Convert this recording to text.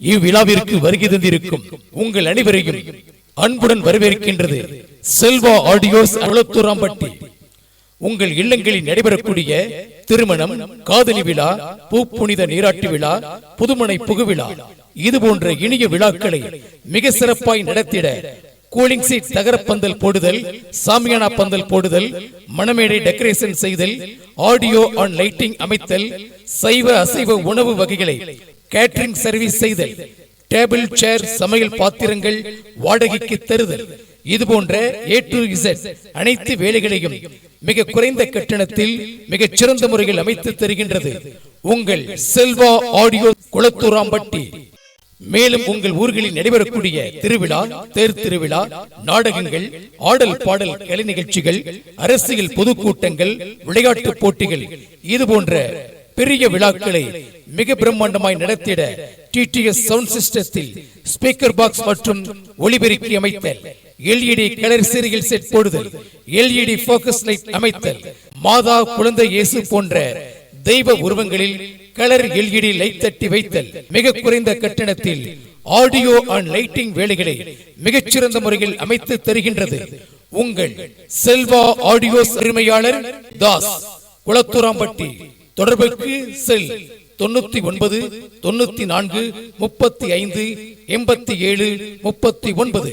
இவ்விழாவிற்கு வருகை தந்திருக்கும் உங்கள் அனைவரையும் அன்புடன் வரவேற்கின்றது செல்வா ஆடியோஸ் அழுத்தூராம்பட்டி உங்கள் இல்லங்களில் நடைபெறக்கூடிய திருமணம் காதலி விழா பூப்புனித நீராட்டு விழா புதுமனை புகுவிழா இது போன்ற இனிய விழாக்களை மிக சிறப்பாய் நடத்திட கூலிங் சீட் தகரப்பந்தல் போடுதல் சாமியானா பந்தல் போடுதல் மணமேடை டெக்கரேஷன் செய்தல் ஆடியோ ஆன் லைட்டிங் அமைத்தல் சைவ அசைவ உணவு வகைகளை கேட்டரிங் சர்வீஸ் செய்தல் டேபிள் சேர் சமையல் பாத்திரங்கள் வாடகைக்கு தருதல். இது போன்ற ஏ டு இசட் அனைத்து வேலைகளையும் மிக குறைந்த கட்டணத்தில் மிகச் சிறந்த முறையில் அமைத்து தருகின்றது. உங்கள் செல்வா ஆடியோ குளத்தூராம்பட்டி. மேலும் உங்கள் ஊர்களில் நடைபெறக்கூடிய திருவிழா தேர் திருவிழா நாடகங்கள் ஆடல் பாடல் கலை நிகழ்ச்சிகள் அரசியல் பொதுக்கூட்டங்கள் விளையாட்டு போட்டிகள் இது போன்ற பெரிய விழாக்களை மிக பிரம்மாண்டமாய் நடத்திட டிடிஎஸ் சவுண்ட் சிஸ்டத்தில் ஸ்பீக்கர் பாக்ஸ் மற்றும் ஒளிபெருக்கி அமைத்தல் எல்இடி கலர் சீரியல் செட் போடுதல் எல்இடி போக்கஸ் லைட் அமைத்தல் மாதா குழந்தை இயேசு போன்ற தெய்வ உருவங்களில் கலர் எல்இடி லைட் தட்டி வைத்தல். மிக குறைந்த கட்டணத்தில் ஆடியோ அண்ட் லைட்டிங் வேலைகளை மிகச்சிறந்த முறையில் அமைத்து தருகின்றது. உங்கள் செல்வா ஆடியோ உரிமையாளர் தாஸ் குளத்துராம்பட்டி. தொடர்புக்கு செல் தொண்ணூத்தி ஒன்பது தொண்ணூத்தி நான்கு முப்பத்தி ஐந்து எண்பத்தி ஏழு முப்பத்தி ஒன்பது.